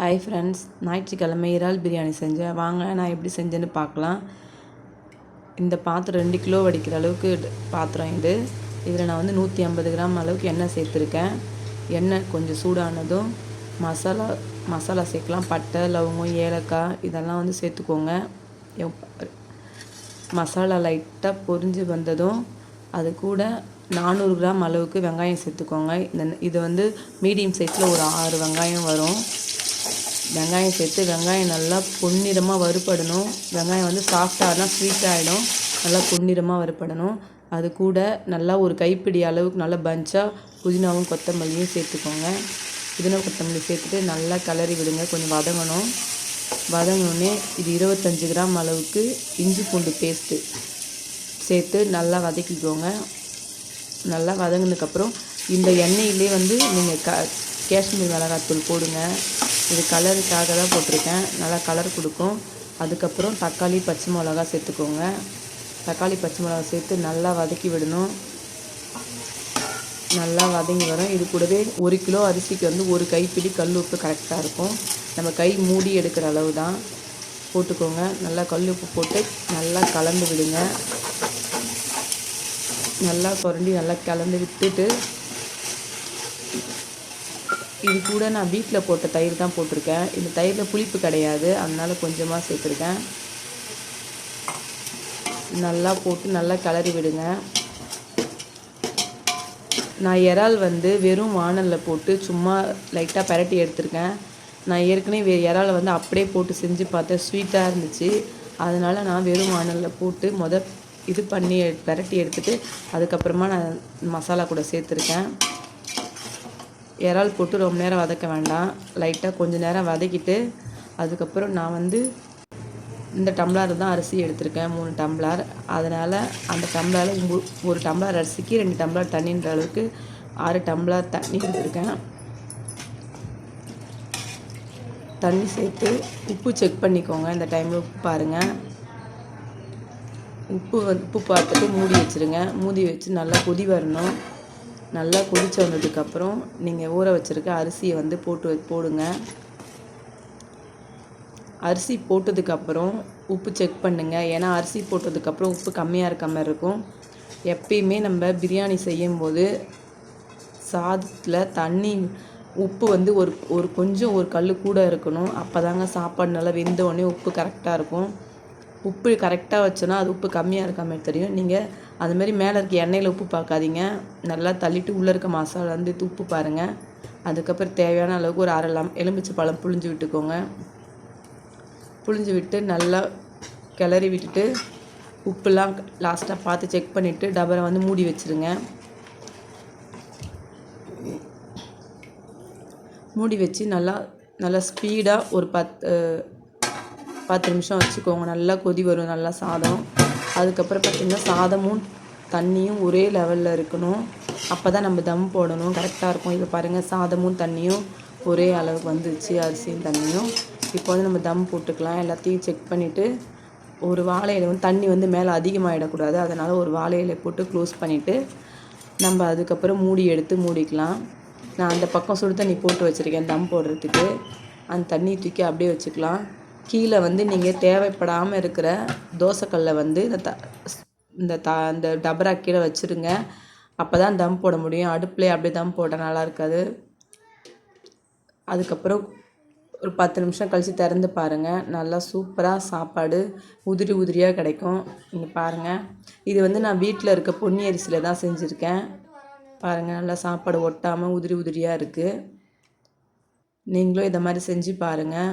Hi friends ஞாயிற்றுக்கிழமை இறால் பிரியாணி செஞ்சேன். வாங்க நான் எப்படி செஞ்சேன்னு பார்க்கலாம். இந்த பாத்திரம் ரெண்டு கிலோ வடிக்கிற அளவுக்கு பாத்திரம் இது. இதில் நான் வந்து நூற்றி ஐம்பது கிராம் அளவுக்கு எண்ணெய் சேர்த்துருக்கேன். எண்ணெய் கொஞ்சம் சூடானதும் மசாலா மசாலா சேர்க்கலாம். பட்டை லவங்கம் ஏலக்காய் இதெல்லாம் வந்து சேர்த்துக்கோங்க. மசாலா லைட்டாக பொரிஞ்சு வந்ததும் அது கூட நானூறு கிராம் அளவுக்கு வெங்காயம் சேர்த்துக்கோங்க. இந்த இது வந்து மீடியம் சைஸில் ஒரு ஆறு வெங்காயம் வரும். வெங்காயம் சேர்த்து வெங்காயம் நல்லா பொன்னிறமாக வறுபடணும். வெங்காயம் வந்து சாஃப்டாகனா ஸ்வீட் ஆகிடும் நல்லா பொன்னிறமாக வறுபடணும். அது கூட நல்லா ஒரு கைப்பிடி அளவுக்கு நல்லா பஞ்சாக புதினாவும் கொத்தமல்லியும் சேர்த்துக்கோங்க. புதினா கொத்தமல்லி சேர்த்துட்டு நல்லா கிளறி விடுங்க. கொஞ்சம் வதங்கணும். வதங்கினோடனே இது இருபத்தஞ்சி கிராம் அளவுக்கு இஞ்சி பூண்டு பேஸ்ட்டு சேர்த்து நல்லா வதக்கிக்கோங்க. நல்லா வதங்கினதுக்கப்புறம் இந்த எண்ணெயிலே வந்து நீங்கள் க காஷ்மீர் மிளகாத்தூள் போடுங்க. இது கலருக்காக தான் போட்டிருக்கேன். நல்லா கலர் கொடுக்கும். அதுக்கப்புறம் தக்காளி பச்சை மிளகா சேர்த்துக்கோங்க. தக்காளி பச்சை மிளகா சேர்த்து நல்லா வதக்கி விடணும். நல்லா வதங்கி வரும். இது கூடவே ஒரு கிலோ அரிசிக்கு வந்து ஒரு கைப்பிடி கல் உப்பு கரெக்டாக இருக்கும். நம்ம கை மூடி எடுக்கிற அளவு தான். போட்டுக்கோங்க. நல்லா கல் உப்பு போட்டு நல்லா கலந்து விடுங்க. நல்லா குரண்டி நல்லா கலந்து விட்டுட்டு இது கூட நான் வீட்டில் போட்ட தயிர் தான் போட்டிருக்கேன். இந்த தயிரில் புளிப்பு கிடையாது. அதனால் கொஞ்சமாக சேர்த்துருக்கேன். நல்லா போட்டு நல்லா கிளறி விடுங்க. நான் இறால் வந்து வெறும் வாணலில் போட்டு சும்மா லைட்டாக பரட்டி எடுத்திருக்கேன். நான் ஏற்கனவே வே இறாலை வந்து அப்படியே போட்டு செஞ்சு பார்த்தேன். ஸ்வீட்டாக இருந்துச்சு. அதனால் நான் வெறும் வாணலில் போட்டு முத இது பண்ணி பரட்டி எடுத்துகிட்டு அதுக்கப்புறமா நான் மசாலா கூட சேர்த்துருக்கேன். இறால் போட்டு ரொம்ப நேரம் வதக்க வேண்டாம். லைட்டாக கொஞ்சம் நேரம் வதக்கிட்டு அதுக்கப்புறம் நான் வந்து இந்த டம்ளர் தான் அரிசி எடுத்திருக்கேன் மூணு டம்ளர். அதனால் அந்த டம்ளரில் ஒரு டம்ளர் அரிசிக்கு ரெண்டு டம்ளர் தண்ணின்ற அளவுக்கு ஆறு டம்ளர் தண்ணி எடுத்திருக்கேன் தண்ணி சேர்த்து உப்பு செக் பண்ணிக்கோங்க இந்த டைமில் உப்பு பாருங்கள் உப்பு உப்பு பார்த்துட்டு மூடி வச்சுருங்க. மூடி வச்சு நல்லா கொதி வரணும். நல்லா கொதிச்சு வந்ததுக்கப்புறம் நீங்கள் ஊற வச்சுருக்க அரிசியை வந்து போட்டு வ- போடுங்க. அரிசி போட்டதுக்கப்புறம் உப்பு செக் பண்ணுங்க. ஏன்னா அரிசி போட்டதுக்கப்புறம் உப்பு கம்மியாக இருக்க மாதிரி இருக்கும். எப்பயுமே நம்ம பிரியாணி செய்யும்போது சாதத்தில் தண்ணி உப்பு வந்து ஒரு ஒரு கொஞ்சம் ஒரு கல் கூட இருக்கணும். அப்போ தாங்க சாப்பாடு நல்லா வெந்த உடனே உப்பு கரெக்டாக இருக்கும். உப்பு கரெக்டாக வச்சோன்னா அது உப்பு கம்மியாக இருக்க மாதிரி தெரியும். நீங்கள் அதுமாரி மேலே இருக்க எண்ணெயில் உப்பு பார்க்காதீங்க நல்லா தள்ளிட்டு உள்ளே இருக்க மசாலா வந்து உப்பு பாருங்கள் அதுக்கப்புறம் தேவையான அளவுக்கு ஒரு அரை லம் எலுமிச்சை பழம் புழிஞ்சு விட்டுக்கோங்க. புழிஞ்சு விட்டு நல்லா கிளறி விட்டுட்டு உப்புலாம் லாஸ்ட்டாக பார்த்து செக் பண்ணிவிட்டு டபரை வந்து மூடி வச்சுருங்க. மூடி வச்சு நல்லா நல்லா ஸ்பீடாக ஒரு பத்து பத்து நிமிஷம் வச்சுக்கோங்க. நல்லா கொதி வரும். நல்லா சாதம். அதுக்கப்புறம் பார்த்திங்கன்னா சாதமும் தண்ணியும் ஒரே லெவலில் இருக்கணும். அப்போ தான் நம்ம தம் போடணும். கரெக்டாக இருக்கும். இப்போ பாருங்கள் சாதமும் தண்ணியும் ஒரே அளவுக்கு வந்துச்சு அரிசியும் தண்ணியும். இப்போ வந்து நம்ம தம் போட்டுக்கலாம். எல்லாத்தையும் செக் பண்ணிவிட்டு ஒரு வாழை வந்து தண்ணி வந்து மேலே அதிகமாகிடக்கூடாது அதனால் ஒரு வாழை போட்டு க்ளோஸ் பண்ணிவிட்டு நம்ம அதுக்கப்புறம் மூடி எடுத்து மூடிக்கலாம். நான் அந்த பக்கம் சுடு தண்ணி போட்டு வச்சுருக்கேன் தம் போடுறதுக்கு. அந்த தண்ணியை தூக்கி அப்படியே வச்சுக்கலாம். கீழே வந்து நீங்கள் தேவைப்படாமல் இருக்கிற தோசைக்கல்லை வந்து இந்த த இந்த த இந்த டபரா கீழே வச்சுருங்க. அப்போ தான் தம் போட முடியும். அடுப்புலேயே அப்படியே தம் போட்டால் நல்லா இருக்காது. அதுக்கப்புறம் ஒரு பத்து நிமிஷம் கழித்து திறந்து பாருங்கள் நல்லா சூப்பராக சாப்பாடு உதிரி உதிரியாக கிடைக்கும். நீங்கள் பாருங்கள் இது வந்து நான் வீட்டில் இருக்க பொன்னி அரிசியில் தான் செஞ்சுருக்கேன். பாருங்கள் நல்லா சாப்பாடு ஒட்டாமல் உதிரி உதிரியாக இருக்குது நீங்களும் இதை மாதிரி செஞ்சு பாருங்கள்